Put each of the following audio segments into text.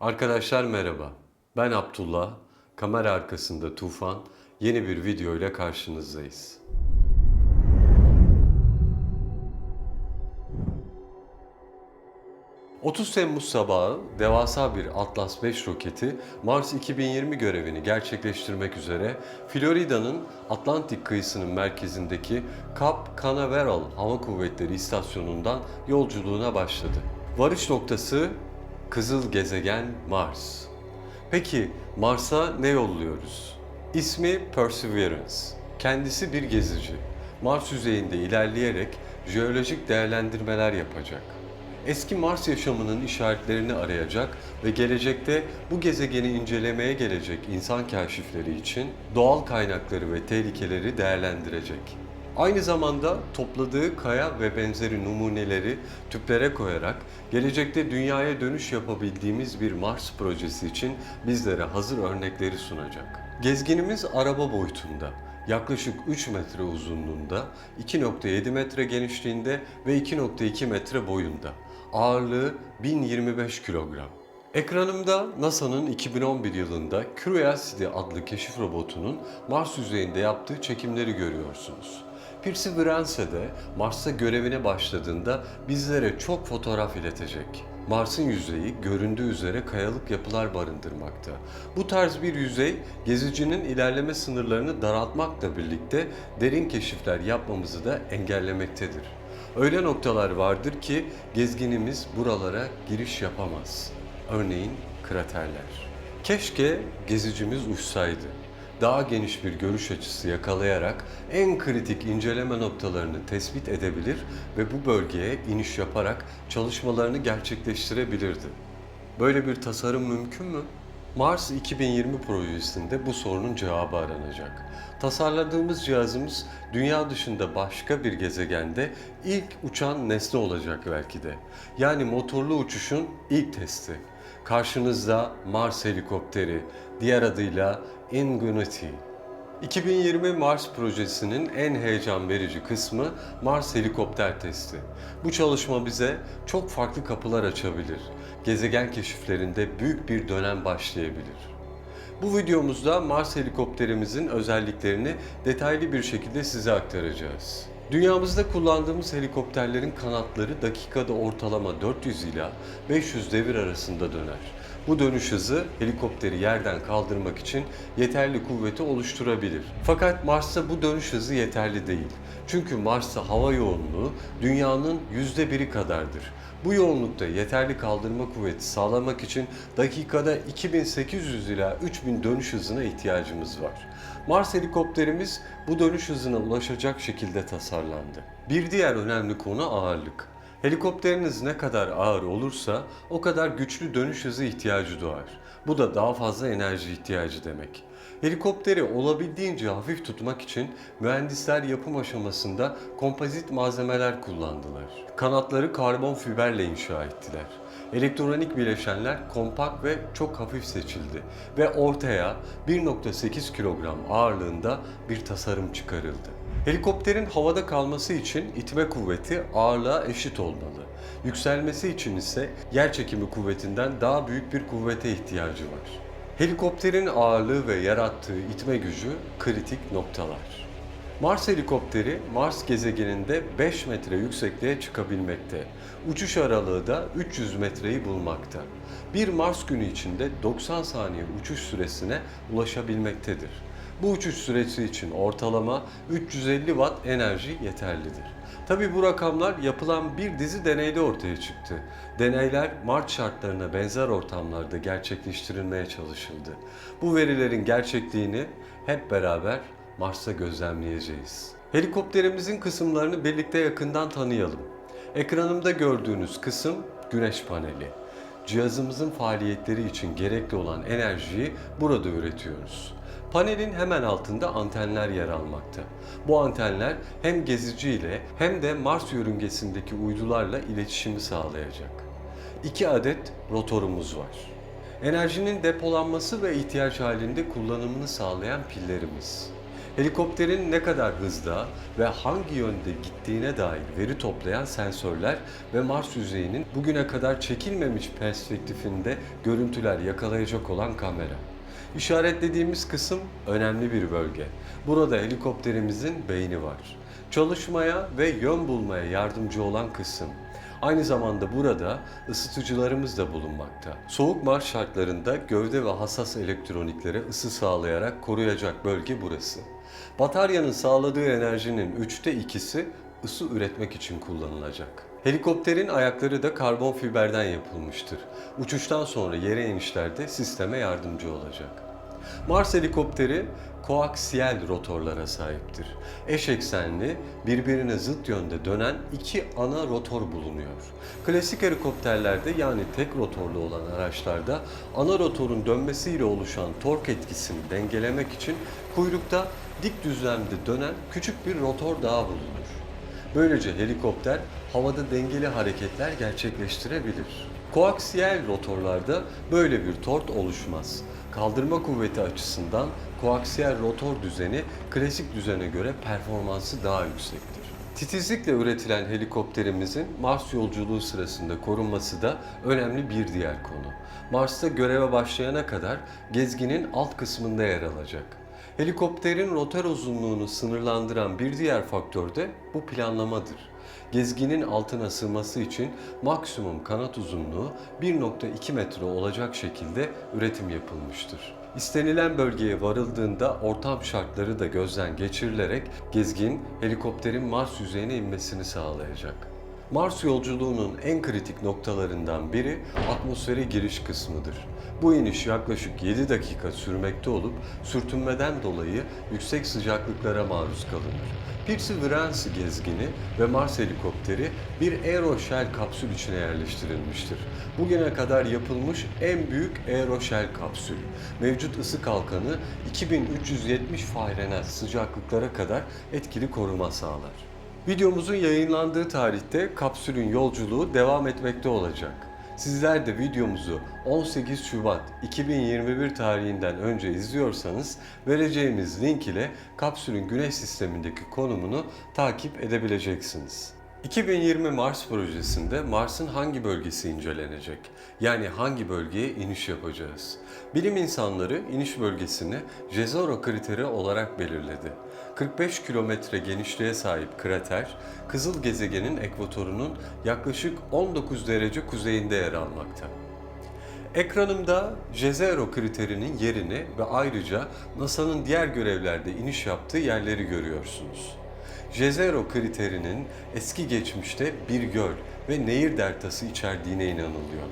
Arkadaşlar merhaba. Ben Abdullah. Kamera arkasında Tufan. Yeni bir video ile karşınızdayız. ...30 Temmuz sabahı devasa bir Atlas 5 roketi Mars 2020 görevini gerçekleştirmek üzere Florida'nın Atlantik kıyısının merkezindeki Cap Canaveral Hava Kuvvetleri İstasyonu'ndan yolculuğuna başladı. Varış noktası Kızıl Gezegen Mars. Peki Mars'a ne yolluyoruz? İsmi Perseverance. Kendisi bir gezici. Mars yüzeyinde ilerleyerek jeolojik değerlendirmeler yapacak. Eski Mars yaşamının işaretlerini arayacak ve gelecekte bu gezegeni incelemeye gelecek insan kaşifleri için doğal kaynakları ve tehlikeleri değerlendirecek. Aynı zamanda topladığı kaya ve benzeri numuneleri tüplere koyarak gelecekte dünyaya dönüş yapabildiğimiz bir Mars projesi için bizlere hazır örnekleri sunacak. Gezginimiz araba boyutunda, yaklaşık 3 metre uzunluğunda, 2.7 metre genişliğinde ve 2.2 metre boyunda. Ağırlığı 1025 kilogram. Ekranımda NASA'nın 2011 yılında Curiosity adlı keşif robotunun Mars yüzeyinde yaptığı çekimleri görüyorsunuz. Perseverance de Mars'a görevine başladığında bizlere çok fotoğraf iletecek. Mars'ın yüzeyi göründüğü üzere kayalık yapılar barındırmakta. Bu tarz bir yüzey gezicinin ilerleme sınırlarını daraltmakla birlikte derin keşifler yapmamızı da engellemektedir. Öyle noktalar vardır ki gezginimiz buralara giriş yapamaz. Örneğin kraterler. Keşke gezicimiz uçsaydı. Daha geniş bir görüş açısı yakalayarak en kritik inceleme noktalarını tespit edebilir ve bu bölgeye iniş yaparak çalışmalarını gerçekleştirebilirdi. Böyle bir tasarım mümkün mü? Mars 2020 projesinde bu sorunun cevabı aranacak. Tasarladığımız cihazımız dünya dışında başka bir gezegende ilk uçan nesne olacak belki de. Yani motorlu uçuşun ilk testi. Karşınızda Mars helikopteri, diğer adıyla Ingenuity. 2020 Mars projesinin en heyecan verici kısmı Mars helikopter testi. Bu çalışma bize çok farklı kapılar açabilir. Gezegen keşiflerinde büyük bir dönem başlayabilir. Bu videomuzda Mars helikopterimizin özelliklerini detaylı bir şekilde size aktaracağız. Dünyamızda kullandığımız helikopterlerin kanatları dakikada ortalama 400 ila 500 devir arasında döner. Bu dönüş hızı helikopteri yerden kaldırmak için yeterli kuvveti oluşturabilir. Fakat Mars'ta bu dönüş hızı yeterli değil. Çünkü Mars'ta hava yoğunluğu dünyanın yüzde biri kadardır. Bu yoğunlukta yeterli kaldırma kuvveti sağlamak için dakikada 2800 ila 3000 dönüş hızına ihtiyacımız var. Mars helikopterimiz bu dönüş hızına ulaşacak şekilde tasarlandı. Bir diğer önemli konu ağırlık. Helikopteriniz ne kadar ağır olursa o kadar güçlü dönüş hızı ihtiyacı doğar. Bu da daha fazla enerji ihtiyacı demek. Helikopteri olabildiğince hafif tutmak için mühendisler yapım aşamasında kompozit malzemeler kullandılar. Kanatları karbon fiberle inşa ettiler. Elektronik bileşenler kompakt ve çok hafif seçildi ve ortaya 1.8 kilogram ağırlığında bir tasarım çıkarıldı. Helikopterin havada kalması için itme kuvveti ağırlığa eşit olmalı. Yükselmesi için ise yer çekimi kuvvetinden daha büyük bir kuvvete ihtiyacı var. Helikopterin ağırlığı ve yarattığı itme gücü kritik noktalar. Mars helikopteri Mars gezegeninde 5 metre yüksekliğe çıkabilmekte. Uçuş aralığı da 300 metreyi bulmakta. Bir Mars günü içinde 90 saniye uçuş süresine ulaşabilmektedir. Bu uçuş süresi için ortalama 350 watt enerji yeterlidir. Tabi bu rakamlar yapılan bir dizi deneyde ortaya çıktı. Deneyler Mars şartlarına benzer ortamlarda gerçekleştirilmeye çalışıldı. Bu verilerin gerçekliğini hep beraber Mars'ta gözlemleyeceğiz. Helikopterimizin kısımlarını birlikte yakından tanıyalım. Ekranımda gördüğünüz kısım güneş paneli. Cihazımızın faaliyetleri için gerekli olan enerjiyi burada üretiyoruz. Panelin hemen altında antenler yer almakta. Bu antenler hem gezici ile hem de Mars yörüngesindeki uydularla iletişimi sağlayacak. İki adet rotorumuz var. Enerjinin depolanması ve ihtiyaç halinde kullanımını sağlayan pillerimiz. Helikopterin ne kadar hızda ve hangi yönde gittiğine dair veri toplayan sensörler ve Mars yüzeyinin bugüne kadar çekilmemiş perspektifinde görüntüler yakalayacak olan kamera. İşaretlediğimiz kısım önemli bir bölge. Burada helikopterimizin beyni var. Çalışmaya ve yön bulmaya yardımcı olan kısım. Aynı zamanda burada ısıtıcılarımız da bulunmakta. Soğuk Mars şartlarında gövde ve hassas elektroniklere ısı sağlayarak koruyacak bölge burası. Bataryanın sağladığı enerjinin üçte ikisi ısı üretmek için kullanılacak. Helikopterin ayakları da karbon fiberden yapılmıştır. Uçuştan sonra yere inişlerde sisteme yardımcı olacak. Mars helikopteri koaksiyel rotorlara sahiptir. Eş eksenli, birbirine zıt yönde dönen iki ana rotor bulunuyor. Klasik helikopterlerde yani tek rotorlu olan araçlarda ana rotorun dönmesiyle oluşan tork etkisini dengelemek için kuyrukta dik düzlemde dönen küçük bir rotor daha bulunur. Böylece helikopter havada dengeli hareketler gerçekleştirebilir. Koaksiyel rotorlarda böyle bir tort oluşmaz. Kaldırma kuvveti açısından koaksiyel rotor düzeni klasik düzene göre performansı daha yüksektir. Titizlikle üretilen helikopterimizin Mars yolculuğu sırasında korunması da önemli bir diğer konu. Mars'ta göreve başlayana kadar gezginin alt kısmında yer alacak. Helikopterin rotor uzunluğunu sınırlandıran bir diğer faktör de bu planlamadır. Gezginin altına sığması için maksimum kanat uzunluğu 1.2 metre olacak şekilde üretim yapılmıştır. İstenilen bölgeye varıldığında ortam şartları da gözden geçirilerek gezgin helikopterin Mars yüzeyine inmesini sağlayacak. Mars yolculuğunun en kritik noktalarından biri atmosfere giriş kısmıdır. Bu iniş yaklaşık 7 dakika sürmekte olup sürtünmeden dolayı yüksek sıcaklıklara maruz kalınır. Perseverance gezgini ve Mars helikopteri bir aeroshell kapsül içine yerleştirilmiştir. Bugüne kadar yapılmış en büyük aeroshell kapsül. Mevcut ısı kalkanı 2370 Fahrenheit sıcaklıklara kadar etkili koruma sağlar. Videomuzun yayınlandığı tarihte kapsülün yolculuğu devam etmekte olacak. Sizler de videomuzu 18 Şubat 2021 tarihinden önce izliyorsanız vereceğimiz link ile kapsülün güneş sistemindeki konumunu takip edebileceksiniz. 2020 Mars projesinde Mars'ın hangi bölgesi incelenecek? Yani hangi bölgeye iniş yapacağız? Bilim insanları iniş bölgesini Jezero kriteri olarak belirledi. 45 kilometre genişliğe sahip krater, Kızıl gezegenin ekvatorunun yaklaşık 19 derece kuzeyinde yer almakta. Ekranımda Jezero kriterinin yerini ve ayrıca NASA'nın diğer görevlerde iniş yaptığı yerleri görüyorsunuz. Jezero kriterinin eski geçmişte bir göl ve nehir deltası içerdiğine inanılıyor.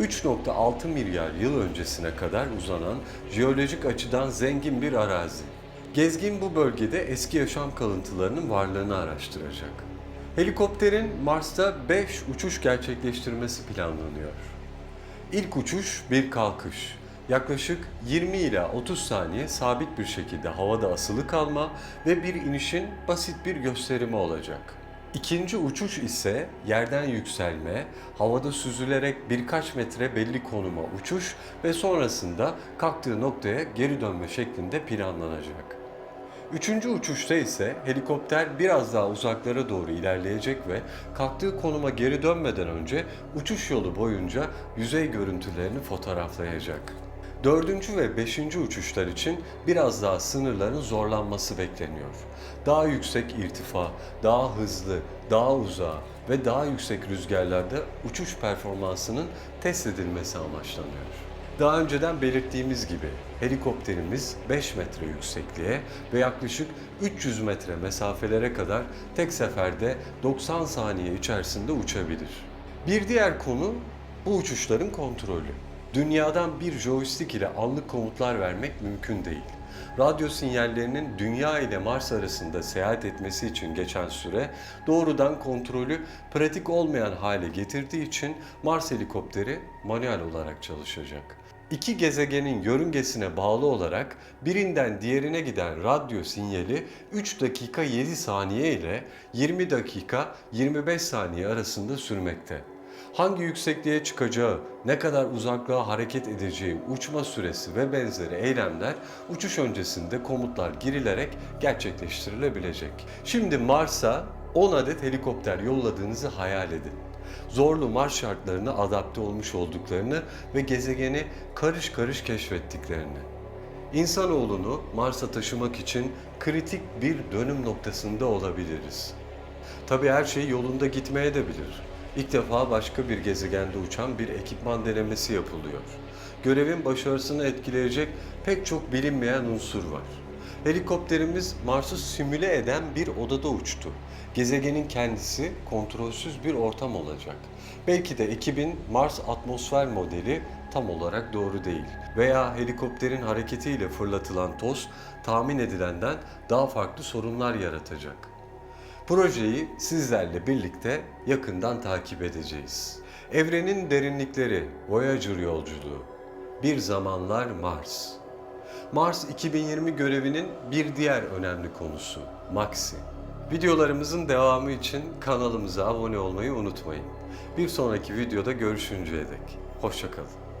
3.6 milyar yıl öncesine kadar uzanan jeolojik açıdan zengin bir arazi. Gezgin bu bölgede eski yaşam kalıntılarının varlığını araştıracak. Helikopterin Mars'ta 5 uçuş gerçekleştirmesi planlanıyor. İlk uçuş bir kalkış. Yaklaşık 20 ila 30 saniye sabit bir şekilde havada asılı kalma ve bir inişin basit bir gösterimi olacak. İkinci uçuş ise yerden yükselme, havada süzülerek birkaç metre belli konuma uçuş ve sonrasında kalktığı noktaya geri dönme şeklinde planlanacak. Üçüncü uçuşta ise helikopter biraz daha uzaklara doğru ilerleyecek ve kalktığı konuma geri dönmeden önce uçuş yolu boyunca yüzey görüntülerini fotoğraflayacak. Dördüncü ve beşinci uçuşlar için biraz daha sınırların zorlanması bekleniyor. Daha yüksek irtifa, daha hızlı, daha uzağa ve daha yüksek rüzgarlarda uçuş performansının test edilmesi amaçlanıyor. Daha önceden belirttiğimiz gibi helikopterimiz 5 metre yüksekliğe ve yaklaşık 300 metre mesafelere kadar tek seferde 90 saniye içerisinde uçabilir. Bir diğer konu bu uçuşların kontrolü. Dünyadan bir joystick ile anlık komutlar vermek mümkün değil. Radyo sinyallerinin Dünya ile Mars arasında seyahat etmesi için geçen süre doğrudan kontrolü pratik olmayan hale getirdiği için Mars helikopteri manuel olarak çalışacak. İki gezegenin yörüngesine bağlı olarak birinden diğerine giden radyo sinyali 3 dakika 7 saniye ile 20 dakika 25 saniye arasında sürmekte. Hangi yüksekliğe çıkacağı, ne kadar uzaklığa hareket edeceği, uçma süresi ve benzeri eylemler uçuş öncesinde komutlar girilerek gerçekleştirilebilecek. Şimdi Mars'a 10 adet helikopter yolladığınızı hayal edin. Zorlu Mars şartlarına adapte olmuş olduklarını ve gezegeni karış karış keşfettiklerini. İnsanoğlunu Mars'a taşımak için kritik bir dönüm noktasında olabiliriz. Tabii her şey yolunda gitmeye de bilir. İlk defa başka bir gezegende uçan bir ekipman denemesi yapılıyor. Görevin başarısını etkileyecek pek çok bilinmeyen unsur var. Helikopterimiz Mars'ı simüle eden bir odada uçtu. Gezegenin kendisi kontrolsüz bir ortam olacak. Belki de ekibin Mars atmosfer modeli tam olarak doğru değil. Veya helikopterin hareketiyle fırlatılan toz tahmin edilenden daha farklı sorunlar yaratacak. Projeyi sizlerle birlikte yakından takip edeceğiz. Evrenin derinlikleri, Voyager yolculuğu. Bir zamanlar Mars. Mars 2020 görevinin bir diğer önemli konusu, Maxi. Videolarımızın devamı için kanalımıza abone olmayı unutmayın. Bir sonraki videoda görüşünceye dek. Hoşçakalın.